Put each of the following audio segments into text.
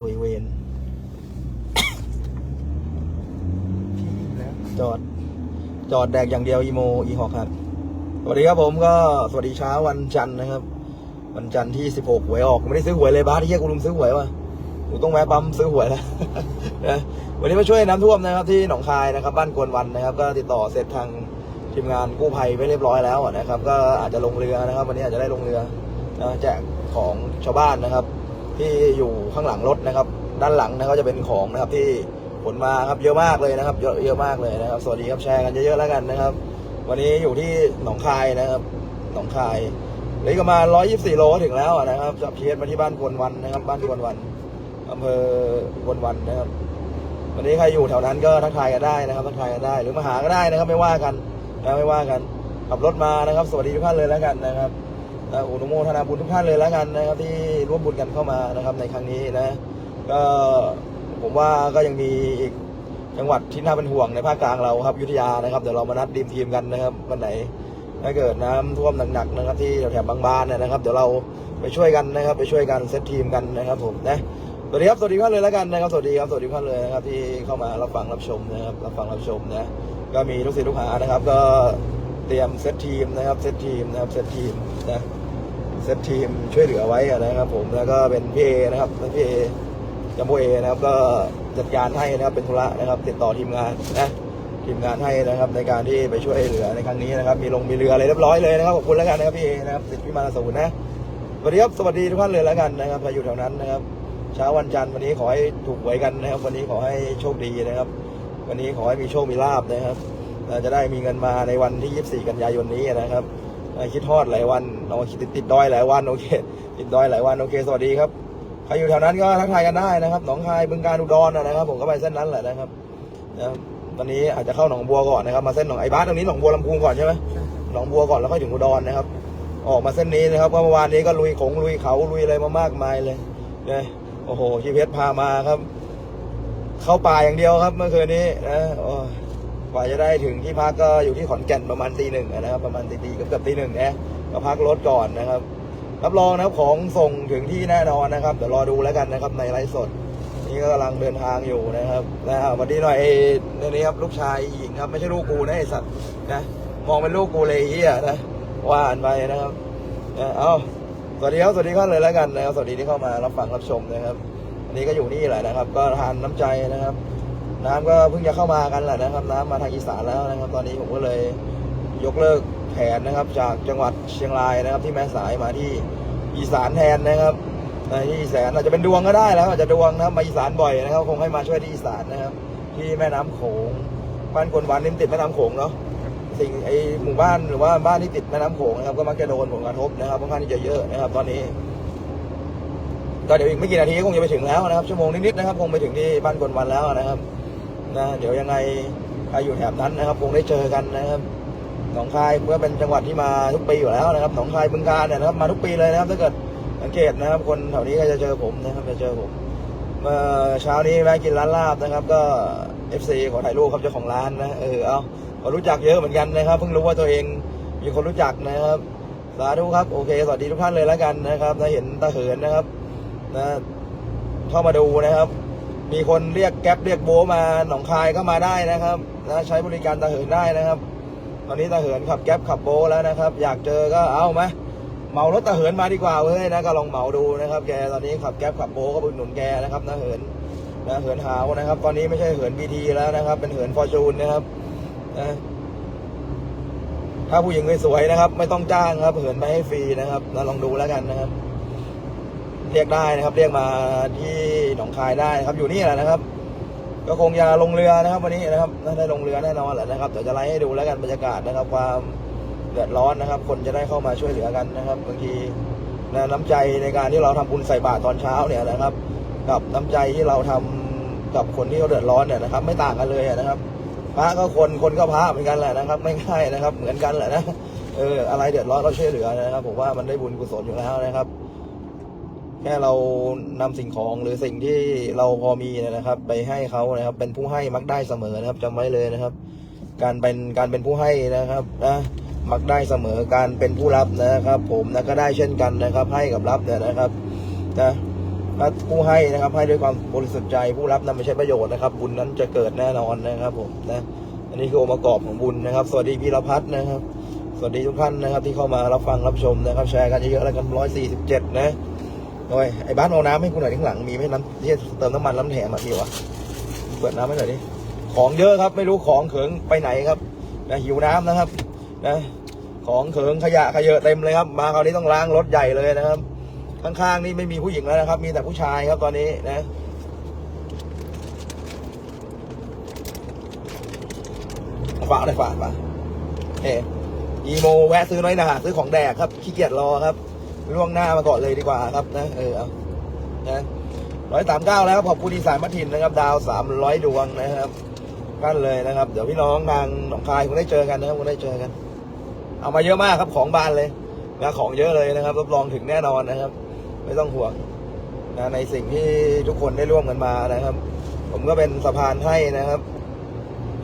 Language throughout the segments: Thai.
โวยเวนพี่แล้วจอด จอดแดกอย่างเดียวอีโมอีหอกครับ สวัสดีครับผมก็สวัสดีเช้าวันจันทร์นะครับ วันจันทร์ที่16หวยออก ไม่ได้ซื้อหวยเลยบ้าที่เฮียกูลืมซื้อหวยวะกูต้องแวะปั๊มซื้อหวยแล้วนะวันนี้มาช่วยน้ำท่วมนะครับ ที่หนองคายนะครับ บ้านกวนวันนะครับ ก็ติดต่อเสร็จทางทีมงานกู้ภัยไปเรียบร้อยแล้วนะครับ ก็อาจจะลงเรือนะครับ วันนี้อาจจะได้ลงเรือนะแจกของชาวบ้านนะครับ ที่อยู่ข้างหลังรถนะครับ ด้านหลังนะครับจะเป็นของนะครับที่ขนมาครับเยอะมากเลยนะครับ เยอะเยอะมากเลยนะครับ สวัสดีครับแชร์กันเยอะๆแล้วกันนะครับ วันนี้อยู่ที่หนองคายนะครับ หนองคายเหลืออกประมา 124 โลถึงแล้วนะครับจับเชียมาที่บ้านกวนวันนะครับ บ้านกวนวันอำเภอกวนวันนะครับ วันนี้ใครอยู่แถวนั้นก็ทักทายกันได้นะครับทักทายกันได้ หรือมาหาก็ได้นะครับ ไม่ว่ากันนะไม่ว่ากันขับรถมานะครับ สวัสดีทุกท่านเลยแล้วกันนะครับ อนุโมทนาบุญทุกท่านเลยแล้วกันนะครับที่ร่วมบุญกันเข้ามานะครับในครั้งนี้นะก็ผมว่าก็ยังมีอีกจังหวัดที่น่าเป็นห่วงในภาคกลางเราครับยุธยานะครับเดี๋ยวเรามานัดดีมทีมกันนะครับวันไหนถ้าเกิดน้ำท่วมหนักๆนะครับ ที่แถวบางบานเนยนะครับ เดี๋ยวเราไปช่วยกันนะครับ ไปช่วยกันเซตทีมกันนะครับผมนะสวัสดีครับสวัสดีท่านเลยแล้วกันนะครับสวัสดีครับสวัสดีท่านเลยนะครับที่เข้ามารับฟังรับชมนะครับรับฟังรับชมนะก็มีลูกศิษย์ลูกหานะครับ ก็เตรียมเซตทีมนะครับเซตทีมนะครับเซตทีมนะ เซตทีมช่วยเหลือไว้นะครับผมแล้วก็เป็นพี่เอนะครับพี่เอจัมโบเอนะครับก็จัดการให้นะครับเป็นธุระนะครับ ติดต่อทีมงานนะทีมงานให้นะครับ ในการที่ไปช่วยเหลือในครั้งนี้นะครับ มีลงมีเรืออะไรเรียบร้อยเลยนะครับขอบคุณแล้วกันนะครับพี่เอนะครับสิทธิพิมานสูนนะสวัสดีครับสวัสดีทุกท่านเลยแล้วกันนะครับใครอยู่แถวนั้นนะครับ เช้าวันจันทร์วันนี้ขอให้ถูกหวยกันนะครับ วันนี้ขอให้โชคดีนะครับ วันนี้ขอให้มีโชคมีลาบนะครับเราจะได้มีเงินมาในวันที่ 24 กันยายนนี้นะครับคิดทอดหลายวัน เราคิดติดติดดอยหลายวันโอเค ติดดอยหลายวันโอเค สวัสดีครับใครอยู่แถวนั้นก็ทักทายกันได้นะครับหนองคายบึงการอุดรนะครับ ผมก็ไปเส้นนั้นแหละนะครับนะครับตอนนี้อาจจะเข้าหนองบัวก่อนนะครับ มาเส้นหนองไอ้บ้านตรงนี้หนองบัวลำพูก่อนใช่ไหมหนองบัวก่อนแล้วค่อยถึงอุดรนะครับ ออกมาเส้นนี้นะครับก็เมื่อวานนี้ก็ลุยของลุยเขาลุยอะไรมามากมายเลยนะโอ้โหชีเพชรพามาครับ เข้าป่าอย่างเดียวครับ เมื่อคืนนี้นะโอ้ยกว่าจะได้ถึงที่พักก็อยู่ที่ขอนแก่นประมาณตีหนึ่งนะครับ ประมาณตีตีเกับเกือบตีหนึ่งนะ ก็พักรถก่อนนะครับ รับรองนะครับของส่งถึงที่แน่นอนนะครับเดี๋ยวรอดูแล้วกันนะครับในไลฟ์สด นี่ก็กำลังเดินทางอยู่นะครับนะสวันนี้หน่อยไอ้นี่ครับลูกชายหญิงครับไม่ใช่ลูกกูนะไอ้สัตว์นะมองเป็นลูกกูเลยอ้เฮียนะว่าอ่านไปนะครับนะเอาสวัสดีครับสวัสดีท่านเลยแล้วกันนะครับสวัสดีที่เข้ามารับฟังรับชมนะครับอันนี้ก็อยู่นี่แหละนะครับ ก็ทานน้ำใจนะครับ น้ำก็เพิ่งจะเข้ามากันแหละนะครับ น้ำมาทางอีสานแล้วนะครับ ตอนนี้ผมก็เลยยกเลิก แผนนะครับจากจังหวัดเชียงรายนะครับ ที่แม่สายมาที่อีสานแทนนะครับในที่อีสานอาจจะเป็นดวงก็ได้แล้วอาจจะดวงนะครับมาอีสานบ่อยนะครับ คงให้มาช่วยที่อีสานนะครับ ที่แม่น้ำโขงบ้านกวนวันนี่มติดแม่น้ำโขงเนาะสิ่งไอหมู่บ้านหรือว่าบ้านที่ติดแม่น้ำโขงนะครับก็มักจะโดนผลกระทบนะครับค่อนข้างที่จะเยอะนะครับ ตอนนี้ก็เดี๋ยวอีกไม่กี่นาทีก็คงจะไปถึงแล้วนะครับ ชั่วโมงนิดๆนะครับคงไปถึงที่บ้านกวนวันแล้วนะครับนะเดี๋ยวยังไงใครอยู่แถบนั้นนะครับ คงได้เจอกันนะครับ หนองคายเมื่อเป็นจังหวัดที่มาทุกปีอยู่แล้วนะครับหนองคายบึงกาฬเนี่ยนะครับมาทุกปีเลยนะครับถ้าเกิดสังเกตนะครับ คนแถวนี้ก็จะเจอผมนะครับจะเจอผมเมื่อเช้านี้แวะกินร้านลาบนะครับ ก็เอฟซีขอถ่ายรูปครับเจ้าของร้านนะเออเอาก็รู้จักเยอะเหมือนกันนะครับเพิ่งรู้ว่าตัวเองมีคนรู้จักนะครับสาธุครับโอเคสวัสดีทุกท่านเลยแล้วกันนะครับนะเห็นตาเหินนะครับนะเข้ามาดูนะครับ มีคนเรียกแก๊ปเรียกโบมาหนองคายก็มาได้นะครับนะใช้บริการตาเหินได้นะครับ ตอนนี้ตาเหินขับแก๊ปขับโบแล้วนะครับ อยากเจอก็เอาไหมเมารถตาเหินมาดีกว่าเว้ยนะก็ลองเมาดูนะครับแกตอนนี้ขับแก๊ปขับโบก็บุญหนุนแกนะครับนะเหินนะเหินหาวนะครับ ตอนนี้ไม่ใช่เหินบีทีแล้วนะครับ เป็นเหินฟอร์จูนนะครับนะถ้าผู้หญิงสวยๆนะครับ ไม่ต้องจ้างครับ เหินไปให้ฟรีนะครับนะลองดูแล้วกันนะครับ เรียกได้นะครับ เรียกมาที่หนองคายได้นะครับ อยู่นี่แหละนะครับ ก็คงจะลงเรือนะครับ วันนี้นะครับได้ลงเรือแน่นอนแหละนะครับเดี๋ยวจะไล่ให้ดูแล้วกันบรรยากาศนะครับ ความเดือดร้อนนะครับ คนจะได้เข้ามาช่วยเหลือกันนะครับบางทีน้ำใจในการที่เราทำบุญใส่บาตรตอนเช้าเนี่ยนะครับ กับน้ำใจที่เราทำกับคนที่เขาเดือดร้อนเนี่ยนะครับ ไม่ต่างกันเลยนะครับพระก็คนคนก็พระเหมือนกันแหละนะครับ ไม่ง่ายนะครับ เหมือนกันแหละนะเอออะไรเดือดร้อนเราช่วยเหลือนะครับผมว่ามันได้บุญกุศลอยู่แล้วนะครับ แค่เรานำสิ่งของหรือสิ่งที่เราพอมีนะครับ ไปให้เขานะครับ เป็นผู้ให้มักได้เสมอนะครับจำไว้เลยนะครับ การเป็นการเป็นผู้ให้นะครับนะมักได้เสมอการเป็นผู้รับนะครับ ผมนะก็ได้เช่นกันนะครับ ให้กับรับเนี่ยนะครับนะผู้ให้นะครับ ให้ด้วยความบริสุทธิ์ใจผู้รับนำไปใช้ประโยชน์นะครับ บุญนั้นจะเกิดแน่นอนนะครับ ผมนะอันนี้คือองค์ประกอบของบุญนะครับ สวัสดีพี่รพัฒน์นะครับ สวัสดีทุกท่านนะครับ ที่เข้ามารับฟังรับชมนะครับ แชร์กันเยอะๆแล้วกันร้อยสี่สิบเจ็ดนะ โอ้ยไอ้บ้านเอาน้ำให้กูหน่อยข้างหลังมีไหมน้ำที่เติมน้ำมันน้ำแถมมาทีวะเปิดน้ำให้หน่อยดิของเยอะครับ ไม่รู้ของเขิงไปไหนครับนะหิวน้ำนะครับนะของเขิงขยะขยะเต็มเลยครับ มาคราวนี้ต้องล้างรถใหญ่เลยนะครับ ข้างๆนี่ไม่มีผู้หญิงแล้วนะครับ มีแต่ผู้ชายครับตอนนี้นะฝากเลยฝากฝาเออีโมแวะซื้อน้อยหนาซื้อของแดกครับขี้เกียจรอครับ ล่วงหน้ามาก่อนเลยดีกว่าครับนะเออนะร้อยสามเก้าแล้วขอบคุณอีสานมัทินนะครับ ดาวสามร้อยดวงนะครับท่านเลยนะครับ เดี๋ยวพี่น้องทางหนองคายคงได้เจอกันนะครับคงได้เจอกัน เอามาเยอะมากครับของบานเลยนะของเยอะเลยนะครับรับรองถึงแน่นอนนะครับ ไม่ต้องห่วงนะในสิ่งที่ทุกคนได้ร่วมกันมานะครับ ผมก็เป็นสะพานให้นะครับ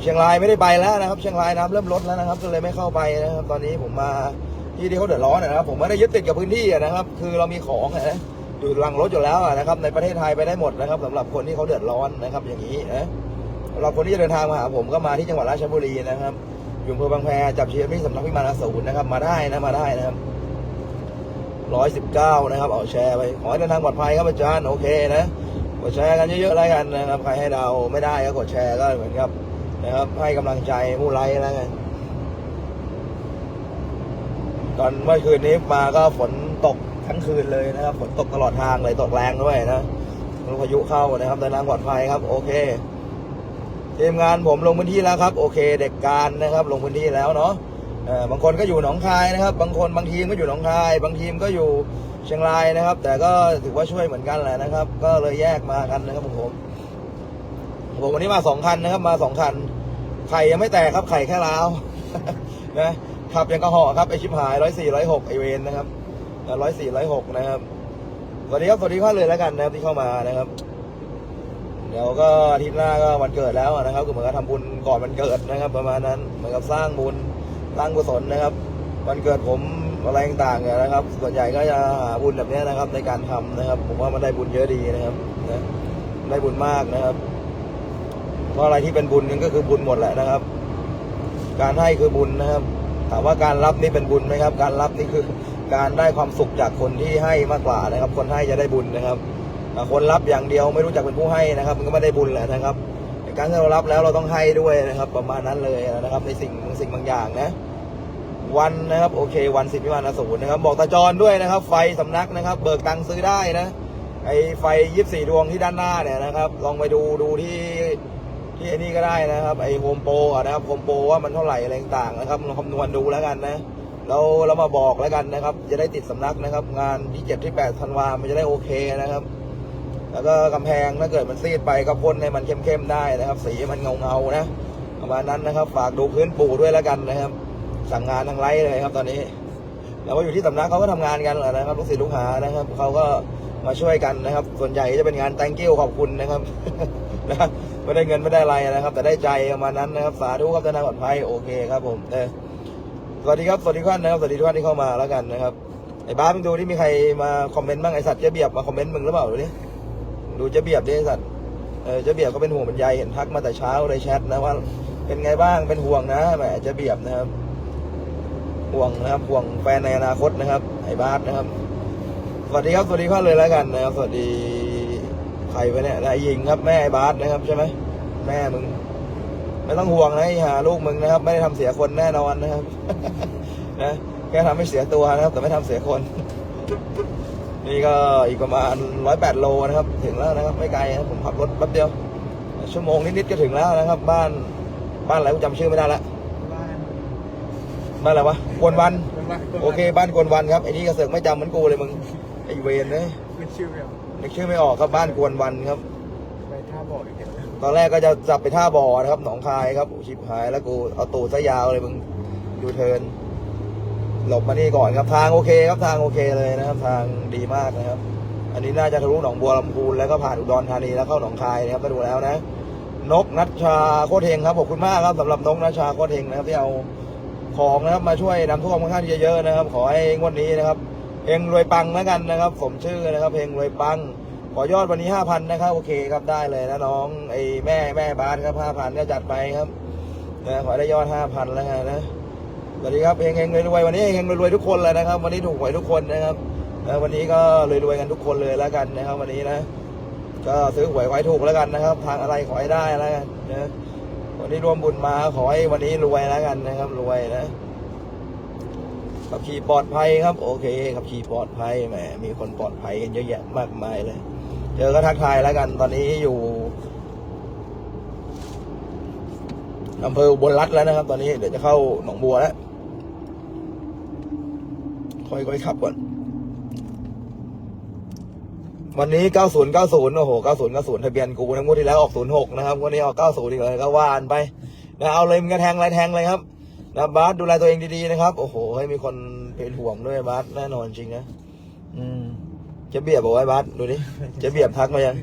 เชียงรายไม่ได้ไปแล้วนะครับ เชียงรายน้ำเริ่มลดแล้วนะครับ ก็เลยไม่เข้าไปนะครับ ตอนนี้ผมมา ที่ที่เขาเดือดร้อนนะครับ ผมไม่ได้ยึดติดกับพื้นที่นะครับ คือเรามีของนะอยู่หลังรถอยู่แล้วนะครับ ในประเทศไทยไปได้หมดนะครับสำหรับคนที่เขาเดือดร้อนนะครับ อย่างนี้นะสำหรับคนที่จะเดินทางมาหาผมก็มาที่จังหวัดราชบุรีนะครับอยู่อำเภอบางแพจับเชียร์ที่สำนักพิมานอสูรนะครับ มาได้นะมาได้นะครับร้อยสิบเก้านะครับ เอาแชร์ไปขอให้เดินทางปลอดภัยครับอาจารย์โอเคนะกดแชร์กันเยอะๆแล้วกันนะครับใครให้เราไม่ได้ก็กดแชร์ก็เหมือนกับนะครับให้กำลังใจผู้ไลฟ์แล้วไง ตอนเมื่อคืนนี้มาก็ฝนตกทั้งคืนเลยนะครับ ฝนตกตลอดทางเลยตกแรงด้วยนะลมพายุเข้านะครับเดินทางปลอดภัยครับ โอเคทีมงานผมลงพื้นที่แล้วครับ โอเค เด็กการนะครับ ลงพื้นที่แล้วเนาะบางคนก็อยู่หนองคายนะครับ บางคนบางทีมก็อยู่หนองคาย บางทีมก็อยู่เชียงรายนะครับ แต่ก็ถือว่าช่วยเหมือนกันแหละนะครับ ก็เลยแยกมากันนะครับผมผมวันนี้มาสองคันนะครับ มาสองคันไข่ยังไม่แตกครับไข่แค่ล้าวนะ ขับยังกระหอครับไอชิบหายร้อยสี่ร้อยหกไอเวนนะครับร้อยสี่ร้อยหกนะครับสวัสดีครับสวัสดีทุกท่าเลยแล้วกันนะครับที่เข้ามานะครับ เดี๋ยวก็อาทิตย์หน้าก็วันเกิดแล้วนะครับคือเหมือนกับทำบุญก่อนวันเกิดนะครับ ประมาณนั้นเหมือนกับสร้างบุญสร้างกุศลนะครับ วันเกิดผมอะไรต่างๆเนี่ยนะครับ ส่วนใหญ่ก็จะหาบุญแบบนี้นะครับ ในการทำนะครับ ผมว่ามันได้บุญเยอะดีนะครับนะได้บุญมากนะครับ เพราะอะไรที่เป็นบุญนั่นก็คือบุญหมดแหละนะครับ การให้คือบุญนะครับ ถามว่าการรับนี่เป็นบุญไหมครับ การรับนี่คือการได้ความสุขจากคนที่ให้มากกว่านะครับ คนให้จะได้บุญนะครับคนรับอย่างเดียวไม่รู้จักเป็นผู้ให้นะครับ มันก็ไม่ได้บุญแหละนะครับในการที่เรารับแล้วเราต้องให้ด้วยนะครับ ประมาณนั้นเลยนะครับ ในสิ่งบางสิ่งบางอย่างนะ วันนะครับ โอเค วันสิบพิมานอสูรนะครับ บอกตาจรด้วยนะครับ ไฟสำนักนะครับ เบิกตังค์ซื้อได้นะไอไฟยี่สี่ดวงที่ด้านหน้าเนี่ยนะครับ ลองไปดูดูที่ ที่ไอ้นี่ก็ได้นะครับไอโฮมโปรนะครับโฮมโปรว่ามันเท่าไหร่อะไรต่างนะครับลองคำนวณดูแล้วกันนะเราเรามาบอกแล้วกันนะครับ จะได้ติดสำนักนะครับ งานที่เจ็ดที่แปดธันวามันจะได้โอเคนะครับ แล้วก็กำแพงถ้าเกิดมันซีดไปก็พ่นให้มันเข้มๆได้นะครับ สีมันเงาๆนะประมาณนั้นนะครับ ฝากดูพื้นปูด้วยแล้วกันนะครับ สั่งงานทางไลฟ์เลยครับ ตอนนี้ แล้วก็อยู่ที่สำนักเขาก็ทำงานกันแหละนะครับลูกศิษย์ลูกหานะครับเขาก็ มาช่วยกันนะครับ ส่วนใหญ่จะเป็นงาน thank you ขอบคุณนะครับนะครับไม่ได้เงินไม่ได้อะไรนะครับ แต่ได้ใจประมาณนั้นนะครับสาธุครับเดินาปลอดภัยโอเคครับผมเออสวัสดีครับสวัสดีทุกท่านนะครับสวัสดีทุกท่านที่เข้ามาแล้วกันนะครับไอ้บ้ามึงดูที่มีใครมาคอมเมนต์บ้างไอ้สัตว์เจ๊เบียบมาคอมเมนต์มึงหรือเปล่าดูดิดูเจ๊เบียบดิไอ้สัตว์เออเจ๊เบียบก็เป็นห่วงเป็นใยเห็นทักมาแต่เช้าในแชทนะว่าเป็นไงบ้างเป็นห่วงนะแหมเจ๊เบียบนะครับห่วงนะครับห่วงแฟนในอนาคตนะครับ ไอ้บาสนะครับ วัสดีครับสวัสดีข้าเลยแล้วกันนะครับสวัสดีใครไปเนี่ยนายหญิงครับแม่ไอ้บาสนะครับใช่ไหมแม่มึง ไม่ต้องห่วงนะไอ้หาลูกมึงนะครับ ไม่ได้ทำเสียคนแน่นอนนะครับนะแค่ทำให้เสียตัวนะครับ แต่ไม่ทำเสียคน นี่ก็อีกประมาณร้อยแปดโลนะครับ ถึงแล้วนะครับ ไม่ไกลนะผมขับรถแป๊บเดียว ชั่วโมงนิดๆก็ถึงแล้วนะครับ บ้านบ้านอะไรกูจำชื่อไม่ได้ละบ้านบ้านอะไรวะกวนวันบ้านโอเค บ้านกวนวันครับไอ้นี่กระเสือกไม่จำเหมือนกูเลยมึงไอ้เวนเลยเป็นชื่อแบบนึกชื่อไม่ออกครับบ้านกวนวันครับ ไปท่าบ่ออีกแล้วตอนแรกก็จะจับไปท่าบ่อนะครับ หนองคายครับโอ้ชิบหายแล้วกูเอาตูดซะยาวเลยมึงดูเทิร์นหลบมานี่ก่อนครับทางโอเคครับทางโอเคเลยนะครับ ทางดีมากนะครับ อันนี้น่าจะทะลุหนองบัวลำพูนแล้วก็ผ่านอุดรธานีแล้วเข้าหนองคายนะครับมาดูแล้วนะ นกนัชชาโคตรเฮงครับขอบคุณมากครับสำหรับนกนัชชาโคตรเฮงนะครับที่เอาของนะครับมาช่วยน้ำท่วมค่อนข้างที่จะเยอะนะครับ ขอให้งวดนี้นะครับ เฮงรวยปังแล้วกันนะครับสมชื่อนะครับเฮงรวยปัง ขอยอดวันนี้ห้าพันนะครับ โอเคครับได้เลยนะน้องไอ้แม่แม่บาสครับห้าพันก็จัดไปครับนะขอได้ยอดห้าพันแล้วนะสวัสดีครับเฮงเฮงรวยๆวันนี้เฮงรวยๆทุกคนเลยนะครับ วันนี้ถูกหวยทุกคนนะครับวันนี้ก็รวยๆกันทุกคนเลยแล้วกันนะครับ วันนี้นะ ก็ซื้อหวยขอให้ถูกแล้วกันนะครับ ทางอะไรขอให้ได้แล้วกันนะวันนี้รวมบุญมาขอให้วันนี้รวยแล้วกันนะครับ รวยนะ ขับขี่ปลอดภัยครับ โอเคขับขี่ปลอดภัยแหมมีคนปลอดภัยกันเยอะแยะมากมายเลย เจอก็ทักทายแล้วกันตอนนี้อยู่อำเภออุบลรัฐแล้วนะครับ ตอนนี้เดี๋ยวจะเข้าหนองบัวแล้วค่อยๆขับก่อนวันนี้ 90 90 โอ้โห 90 90 ทะเบียนกูนะงวดที่แล้วออก 06 นะครับวดนี้ออก 90 อีกเลยก็ว่านไปนะเอาเลยมึงกระแทงอะไรแทงเลยครับ นะบาสดูแลตัวเองดีๆนะครับโอ้โหให้มีคนเป็นห่วงด้วยบาสแน่นอนจริงนะอืมเจะเบียบบอกไว้บาสดูดิเจะเบียบทักมายัง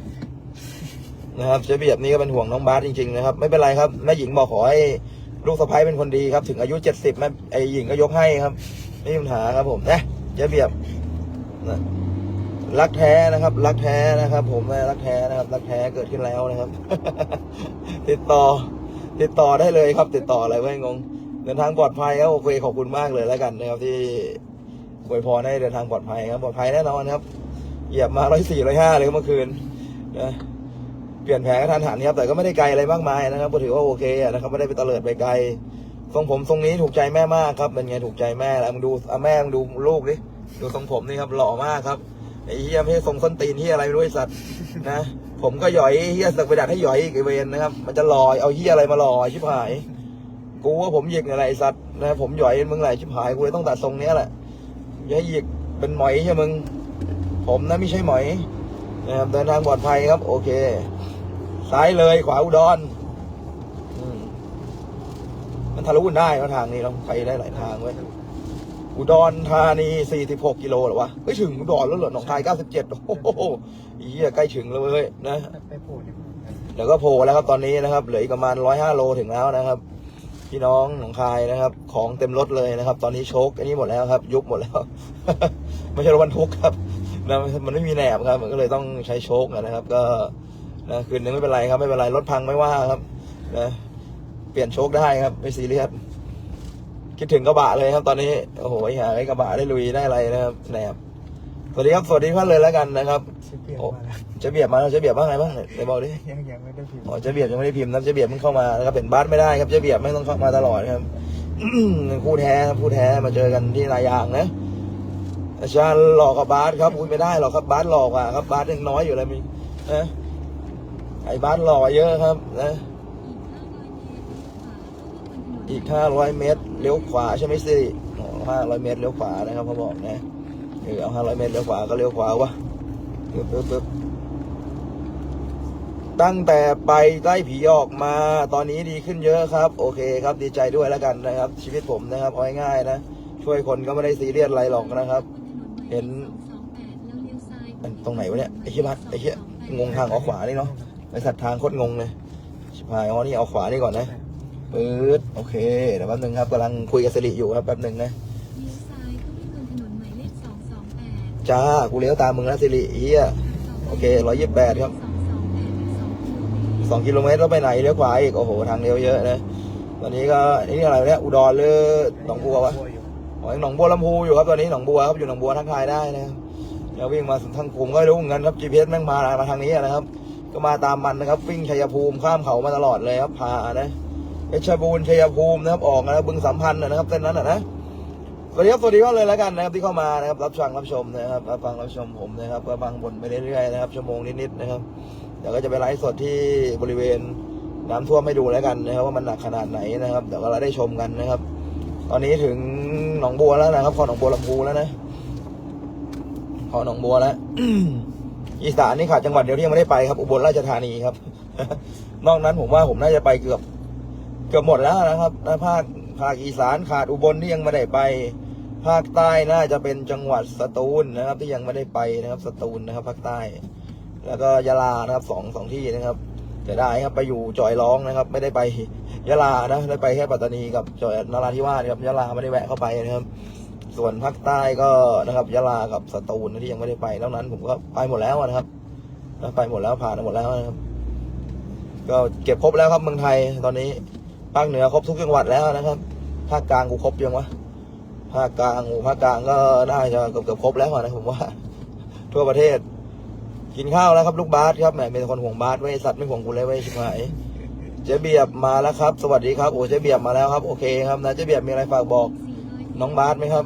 นะครับเจะเบียบนี่ก็เป็นห่วงน้องบาสจริงๆนะครับ ไม่เป็นไรครับแม่หญิงบอกขอให้ลูกสะใภ้เป็นคนดีครับ ถึงอายุ70แม่ไอ้หญิงก็ยกให้ครับ ไม่มีปัญหาครับผมนะเจะเบียบนะรักแท้นะครับ รักแท้นะครับ ผมนะรักแท้นะครับ รักแท้เกิดขึ้นแล้วนะครับ ติดต่อ ติดต่อได้เลยครับ ติดต่ออะไรไม่งง เดินทางปลอดภัยครับโอเคขอบคุณมากเลยแล้วกันนะครับที่อวยพรให้เดินทางปลอดภัยครับปลอดภัยแน่นอนครับเหยียบมาร้อยสี่ร้อยห้าเลยเมื่อคืนนะเปลี่ยนแผนกระทันหันครับแต่ก็ไม่ได้ไกลอะไรมากมายนะครับก็ถือว่าโอเคนะครับไม่ได้ไปเตลิดไปไกลทรงผมทรงนี้ถูกใจแม่มากครับเป็นไงถูกใจแม่แล้วมึงดูอาแม่มึงดูลูกดิดูทรงผมนี่ครับหล่อมากครับไอ้เฮียไม่ใช่ทรงส้นตีนที่อะไรไม่รู้ไอ้สัตว์นะผมก็หย่อยเฮียสักไปดัดให้หย่อยอีกเวนนะครับ มันจะลอยเอาเฮียอะไรมาลอยชิบหาย กูว่าผมหยิกอะไรไอ้สัตว์นะผมหย่อยมึงไหลชิบหายกูเลยต้องตัดทรงเนี้ยแหละอย่าให้หยิกเป็นหมอยใช่มึง ผมนะไม่ใช่หมอยนะครับเดินทางปลอดภัยครับ โอเค ซ้ายเลยขวาอุดรอืมมันทะลุได้เพราะทางนี้เราไปได้หลายทางเว้ยอุดรธานี 46 กิโลเหรอวะเฮ้ยถึงอุดรแล้วเหรอหนองคาย 97 โอ้โหอีเหี้ยใกล้ถึงแล้วเว้ยนะไปโผล่ในผมกันเดี๋ยวก็โผล่แล้วครับตอนนี้นะครับ เหลืออีกประมาณ 105 โลถึงแล้วนะครับ พี่น้องหนองคายนะครับ ของเต็มรถเลยนะครับ ตอนนี้โชคอันนี้หมดแล้วครับ ยุบหมดแล้ว ไม่ใช่รถบรรทุกครับนะมันไม่มีแหนบครับ มันก็เลยต้องใช้โชคนะครับ ก็นะคืนนึงไม่เป็นไรครับ ไม่เป็นไรรถพังไม่ว่าครับนะเปลี่ยนโชคได้ครับไม่ซีเรียสคิดถึงกระบะเลยครับ ตอนนี้โอ้โหหาไอ้กระบะได้ลุยได้อะไรนะครับแหนบ สวัสดีครับ สวัสดีท่านเลยแล้วกันนะครับชื่อเปลี่ยนโอ้มาแล้วจะเบียบมาแล้วจะเบียบว่าไงบ้างไหนบอกดิ ยังยังไม่ได้พิมพ์อ๋อจะเบียบยังไม่ได้พิมพ์นะจะเบียบมึงเข้ามานะครับเป็นบาสไม่ได้ครับจะเบียบไม่ต้องเข้ามาตลอดครับ คู่แท้ครับคู่แท้มาเจอกันที่นายางนะอาจารย์หลอกกับบาสครับคุยไม่ได้หรอกครับบาสหลอกอะครับบาสยังน้อยอยู่เลยมีนะไอ้บาสหล่อเยอะครับนะอีกห้าร้อยเมตรเลี้ยวขวาใช่ไหมสิห้าร้อยเมตรเลี้ยวขวานะครับเขาบอกนะ เออเอาห้าร้อยเมตรเลี้ยวขวาก็เลี้ยวขวาวะปึ๊บปึ๊บปึ๊บตั้งแต่ไปไล่ผีออกมาตอนนี้ดีขึ้นเยอะครับ โอเคครับดีใจด้วยแล้วกันนะครับ ชีวิตผมนะครับเอาง่ายๆนะ ช่วยคนก็ไม่ได้ซีเรียสอะไรหรอกนะครับ เห็นตรงไหนวะเนี่ยไอ้เหี้ยบัสไอ้เหี้ยงงทางออกขวานี่เนาะไอ้สัตว์ทางโคตรงงเลยชิบหายอ๋อนี่เอาขวานี่ก่อนนะปื๊ดโอเคเดี๋ยวแป๊บนึงครับกำลังคุยกับสิริอยู่ครับแป๊บนึงนะ เลี้ยวซ้ายเข้าที่บนถนนหมายเลข228 จ้า กูเลี้ยวตามมึงแล้วสิริเฮียโอเคร้อยยี่สิบแปดครับสองกิโลเมตรแล้วไปไหนเลี้ยวขวาอีก โอ้โห ทางเลี้ยวเยอะนะตอนนี้ก็นี่อะไรเนี่ยอุดรหรือหนองบัววะอยู่อ๋อยังหนองบัวลำพูอยู่ครับตอนนี้หนองบัวครับอยู่หนองบัวทักทายได้นะครับเดี๋ยววิ่งมาทางผมก็ไม่รู้เหมือนกันครับ GPS แม่งมามาทางนี้นะครับ ก็มาตามมันนะครับวิ่งชัยภูมิข้ามเขามาตลอดเลยครับพานะเพชรบูรณ์ชัยภูมินะครับออกนะบึงสัมพันธ์นะครับเส้นนั้นนะ สวัสดีครับสวัสดีก็เลยแล้วกันนะครับที่เข้ามานะครับรับฟังรับชมนะครับรับฟังรับชมผมนะครับก็ฟังบนไปเรื่อยๆนะครับชั่วโมงนิดๆนะครับเดี๋ยวก็จะไปไลฟ์สดที่บริเวณน้ำท่วมให้ดูแล้วกันนะครับว่ามันหนักขนาดไหนนะครับเดี๋ยวเราได้ชมกันนะครับ ตอนนี้ถึงหนองบัวแล้วนะครับพอหนองบัวลำพูแล้วนะพอหนองบัวแล้วอีสานนี่ขาดจังหวัดเดียวที่ยังไม่ได้ไปครับ อุบลราชธานีครับ นอกนั้นผมว่าผมน่าจะไปเกือบ เกือบหมดแล้วนะครับนภาค ภาคอีสานขาดอุบลที่ยังไม่ได้ไป ภาคใต้น่าจะเป็นจังหวัดสตูลนะครับ ที่ยังไม่ได้ไปนะครับสตูลนะครับภาคใต้ แล้วก็ยะลานะครับสองสองที่นะครับจะได้ครับไปอยู่จอยร้องนะครับ ไม่ได้ไปยะลานะได้ไปแค่ปัตตานีกับจอยนราธิวาสครับยะลาไม่ได้แวะเข้าไปนะครับ ส่วนภาคใต้ก็นะครับยะลากับสตูลที่ยังไม่ได้ไปนอกนั้น ผมก็ไปหมดแล้วนะครับไปหมดแล้วผ่านหมดแล้วนะครับ ก็เก็บครบแล้วครับเมืองไทยตอนนี้ภาคเหนือครบทุกจังหวัดแล้วนะครับ ภาคกลางกูครบยังวะภาคกลางภาคกลางก็ได้จะเกือบเกือบครบแล้วนะผมว่า ทั่วประเทศ กินข้าวแล้วครับลูกบาสครับแหมเป็นคนห่วงบาสไว้สัตว์ไม่ห่วงกูเลยไว้ชิบหายเจ๊เบียบมาแล้วครับ สวัสดีครับโอ้เจ๊เบียบมาแล้วครับโอเคครับนะเจ๊เบียบมีอะไรฝากบอก น้องบาสไหมครับ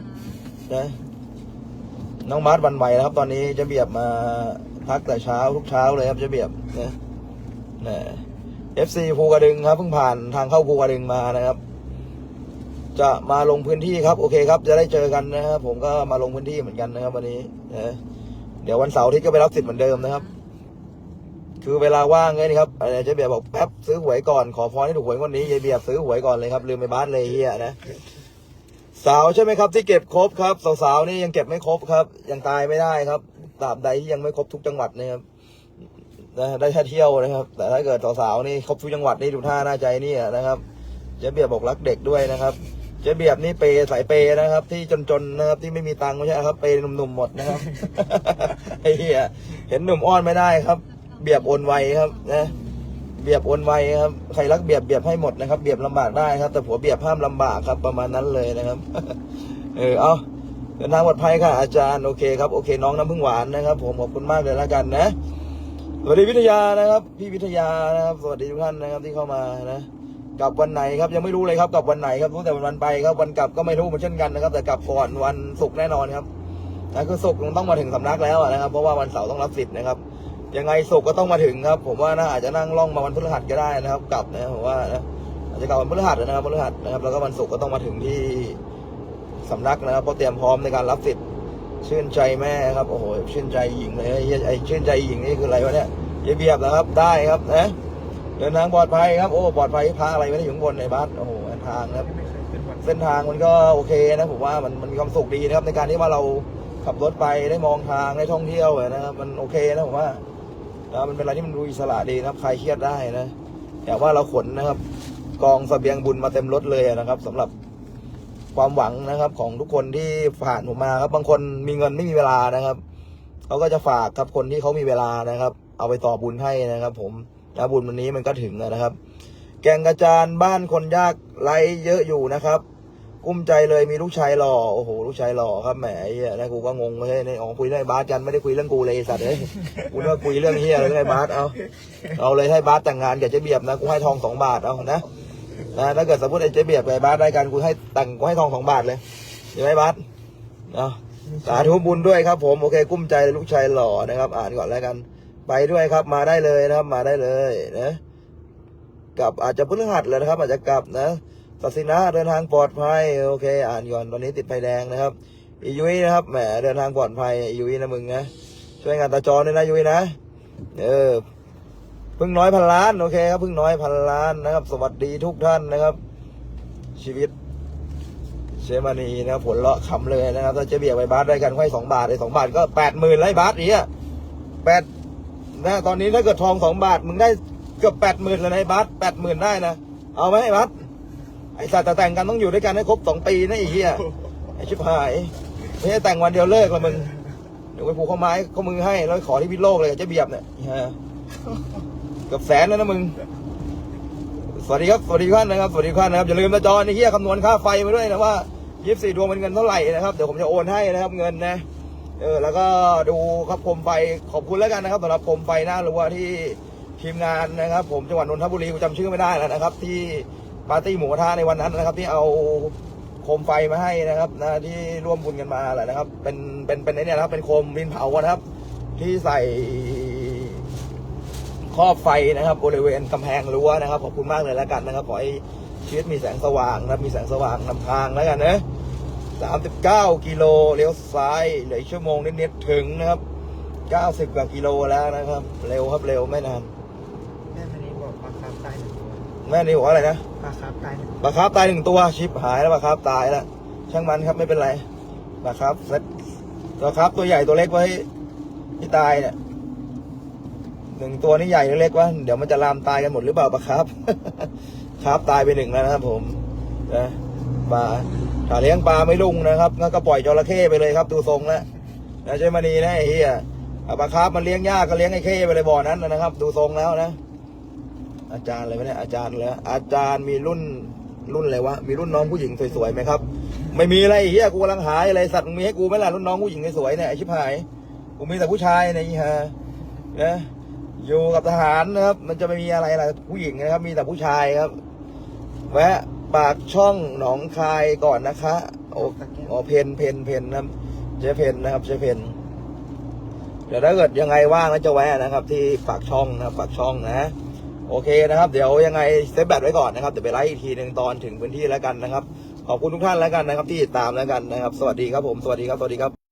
นะน้องบาสวันไหวแล้วครับ ตอนนี้เจะเบียบมาพักแต่เช้าทุกเช้าเลยครับเจะเบียบนะนะเอฟซีภูกระดึงครับเพิ่งผ่านทางเข้าภูกระดึงมานะครับ จะมาลงพื้นที่ครับโอเคครับ จะได้เจอกันนะครับผมก็มาลงพื้นที่เหมือนกันนะครับ วันนี้นะเดี๋ยววันเสาร์ที่ก็ไปรับสิทธิ์เหมือนเดิมนะครับ คือเวลาว่างไงนี่ครับอะไรเจ๊เบียบบอกแป๊บซื้อหวยก่อนขอพรให้ถูกหวยวันนี้ยายเบียบซื้อหวยก่อนเลยครับลืมไปบ้านเลยเฮียนะสาวใช่ไหมครับ ที่เก็บครบครับสาวๆนี่ยังเก็บไม่ครบครับ ยังตายไม่ได้ครับตราบใดที่ยังไม่ครบทุกจังหวัดนะครับได้แค่เที่ยวนะครับ แต่ถ้าเกิดสาวๆนี่ครบทุกจังหวัดนี่ดูท่าน่าใจนี่นะครับเจ๊เบียบอกรักเด็กด้วยนะครับ เจ๊เบียบนี่เปย์สายเปย์นะครับ ที่จนๆนะครับที่ไม่มีตังค์ไม่ใช่ครับ เปย์หนุ่มๆหมดนะครับไอ้เหี้ยเห็นหนุ่มอ้อนไม่ได้ครับ เบียบโอนไวครับนะเบียบโอนไวครับใครรักเบียบเบียบให้หมดนะครับ เบียบลำบากได้ครับ แต่ผัวเบียบห้ามลำบากครับ ประมาณนั้นเลยนะครับ เออเอาเดินทางปลอดภัยค่ะ อาจารย์โอเคครับโอเคน้องน้ำพึ่งหวานนะครับ ผมขอบคุณมากเลยแล้วกันนะสวัสดีวิทยานะครับ พี่วิทยานะครับ สวัสดีทุกท่านนะครับที่เข้ามานะ กลับวันไหนครับยังไม่รู้เลยครับกลับวันไหนครับรู้แต่วันวันไปครับวันกลับก็ไม่รู้เหมือนเช่นกันนะครับ แต่กลับก่อนวันศุกร์แน่นอนครับนะคือศุกร์ต้องมาถึงสำนักแล้วนะครับ เพราะว่าวันเสาร์ต้องรับสิทธิ์นะครับยังไงศุกร์ก็ต้องมาถึงครับ ผมว่าน่าอาจจะนั่งล่องมาวันพฤหัสก็ได้นะครับ กลับนะผมว่านะอาจจะกลับวันพฤหัสนะครับพฤหัสนะครับ แล้วก็วันศุกร์ก็ต้องมาถึงที่สำนักนะครับเพราะเตรียมพร้อมในการรับสิทธิ์ชื่นใจแม่ครับโอ้โหชื่นใจหญิงเลยไอ้เชื่นใจหญิงนี่คืออะไรวะเนี่ยเยเบียบนะครับได้ครับนะ ดินทางปลอดภัยครับโอ้ปลอดภัยพาอะไรไม่ได้อยู่ข้างบนในบ้านโอ้โหทางครับ เส้นทางมันก็โอเคนะผมว่ามันมันมีความสุขดีนะครับ ในการที่ว่าเราขับรถไปได้มองทางได้ท่องเที่ยวนะครับมันโอเคนะผมว่านะมันเป็นอะไรที่มันดูอิสระดีนะครับคลายเครียดได้นะแต่ว่าเราขนนะครับ กองเสบียงบุญมาเต็มรถเลยนะครับสำหรับความหวังนะครับ ของทุกคนที่ผ่านผมมาครับ บางคนมีเงินไม่มีเวลานะครับเขาก็จะฝากครับคนที่เขามีเวลานะครับ เอาไปต่อบุญให้นะครับ ผม แล้วบุญวันนี้มันก็ถึงนะครับ แกงกระจานบ้านคนยากไรเยอะอยู่นะครับ กุ้มใจเลยมีลูกชายหล่อโอ้โหลูกชายหล่อครับแหมไอ้เหี้ยนะกูก็งงไม่ใช่ในอ๋อคุยเรื่องไอ้บาสกันไม่ได้คุยเรื่องกูเลยไอ้สัตว์เอ้ยกูนึกว่าคุยเรื่องเฮียอะไรเรื่องไอ้บาสเอาเอาเลยให้บาสแต่งงานกับเจ๊เบียบนะกูให้ทองสองบาทเอานะนะถ้าเกิดสมมติไอ้เจ๊เบียบกับไอ้บาสได้กันกูให้แต่งกูให้ทองสองบาทเลยใช่ไหมบาสเอาสาธุบุญด้วยครับผมโอเคกุ้มใจลูกชายหล่อนะครับ อ่านก่อนแล้วกัน ไปด้วยครับ มาได้เลยนะครับ มาได้เลยนะกลับอาจจะพฤหัสเลยนะครับ อาจจะกลับนะศาสินะเดินทางปลอดภัยโอเค อ่านก่อนตอนนี้ติดไฟแดงนะครับอียุ้ยนะครับแหมเดินทางปลอดภัยอียุ้ยนะมึงนะช่วยงานตาจรด้วยนะยุ้ยนะเออพึ่งน้อยพันล้านโอเคครับพึ่งน้อยพันล้านนะครับ สวัสดีทุกท่านนะครับ ชีวิตเชมานีนะผลเลาะขำเลยนะครับถ้าจะเบียร์ไปบาสได้กันค่อยสองบาทไอ้สองบาทก็แปดหมื่นไล่บาสอีกอะแปด นะตอนนี้ถ้าเกิดทองสองบาทมึงได้เกือบแปดหมื่นเลยนะไอ้บาสแปดหมื่นได้นะเอาไหมไอ้บาสไอ้สัตว์แต่แต่งกันต้องอยู่ด้วยกันให้ครบสองปีนะไอ้เหี้ยไอ้ชิบหายไม่ใช่แต่งวันเดียวเลิกละมึงเดี๋ยวไปผูกข้อไม้ข้อมือให้แล้วขอที่พิษโลกเลยเจ๊เบียบเนี่ยฮะเกือบแสนแล้วนะมึงสวัสดีครับสวัสดีท่านนะครับสวัสดีท่านนะครับอย่าลืมนะจอนี่เฮียคำนวณค่าไฟมาด้วยนะว่ายี่สิบสี่ดวงเป็นเงินเท่าไหร่นะครับเดี๋ยวผมจะโอนให้นะครับเงินนะ เออแล้วก็ดูครับโคมไฟขอบคุณแล้วกันนะครับสำหรับโคมไฟหน้ารั้วที่ทีมงานนะครับ ผมจังหวัดนนทบุรีกูจำชื่อไม่ได้แล้วนะครับ ที่ปาร์ตี้หมูกระทะในวันนั้นนะครับ ที่เอาโคมไฟมาให้นะครับนะที่ร่วมบุญกันมาแหละนะครับ เป็นเป็นเป็นไอ้เนี่ยนะครับ เป็นโคมดินเผานะครับ ที่ใส่ครอบไฟนะครับ บริเวณกำแพงรั้วนะครับขอบคุณมากเลยแล้วกันนะครับขอให้ชีวิตมีแสงสว่างนะมีแสงสว่างนำทางแล้วกันนะ สามสิบเก้ากิโลเลี้ยวซ้ายเหลืออีกชั่วโมงนิดๆถึงนะครับเก้าสิบกว่ากิโลแล้วนะครับ เร็วครับเร็วไม่นานแม่มณีบอกปลาคาร์ฟตายหนึ่งตัวแม่นี่บอกว่าอะไรนะปลาคาร์ฟตายหนึ่งปลาคาร์ฟตายหนึ่งตัวชิปหายแล้วปลาคาร์ฟตายแล้วช่างมันครับไม่เป็นไรปลาคาร์ฟเซ็ตปลาคาร์ฟตัวใหญ่ตัวเล็กไว้ที่ตายเนี่ยหนึ่งตัวนี่ใหญ่หรือเล็กวะเดี๋ยวมันจะลามตายกันหมดหรือเปล่าปลาคาร์ฟ คาร์ฟตายไปหนึ่งแล้วนะครับผมนะ ปลาถ้าเลี้ยงปลาไม่ลุ่งนะครับงั้นก็ปล่อยจระเข้ไปเลยครับ ดูทรงแล้วนะใช่มานีนะไอ้เหี้ยอาปลาคาร์ฟมันเลี้ยงยากก็เลี้ยงไอ้เข้ไปเลยบ่อนั้นนะครับ ดูทรงแล้วนะ อาจารย์อะไรวะเนี่ยอาจารย์เลยอาจารย์มีรุ่นรุ่นอะไรวะมีรุ่นน้องผู้หญิงสวยๆไหมครับ ไม่มีอะไรเฮียกูกำลังหายอะไรสัตว์มีให้กูไหมล่ะรุ่นน้องผู้หญิงสวยๆเนี่ยไอชิบหายกูมีแต่ผู้ชายเนฮะนะอยู่กับทหารนะครับ มันจะไม่มีอะไรล่ะผู้หญิงนะครับ มีแต่ผู้ชายครับ แวะ ปากช่องหนองคายก่อนนะคะโอ้โอเพนเพนเพนนะครับเจเพนนะครับเจเพนเดี๋ยวถ้าเกิดยังไงว่างแล้วจะแวะนะครับ ที่ปากช่องนะครับปากช่องนะโอเคนะครับ เดี๋ยวยังไงเซฟแบตไว้ก่อนนะครับเดี๋ยวไปไลฟ์อีกทีหนึ่งตอนถึงพื้นที่แล้วกันนะครับ ขอบคุณทุกท่านแล้วกันนะครับ ที่ติดตามแล้วกันนะครับ สวัสดีครับผมสวัสดีครับสวัสดีครับ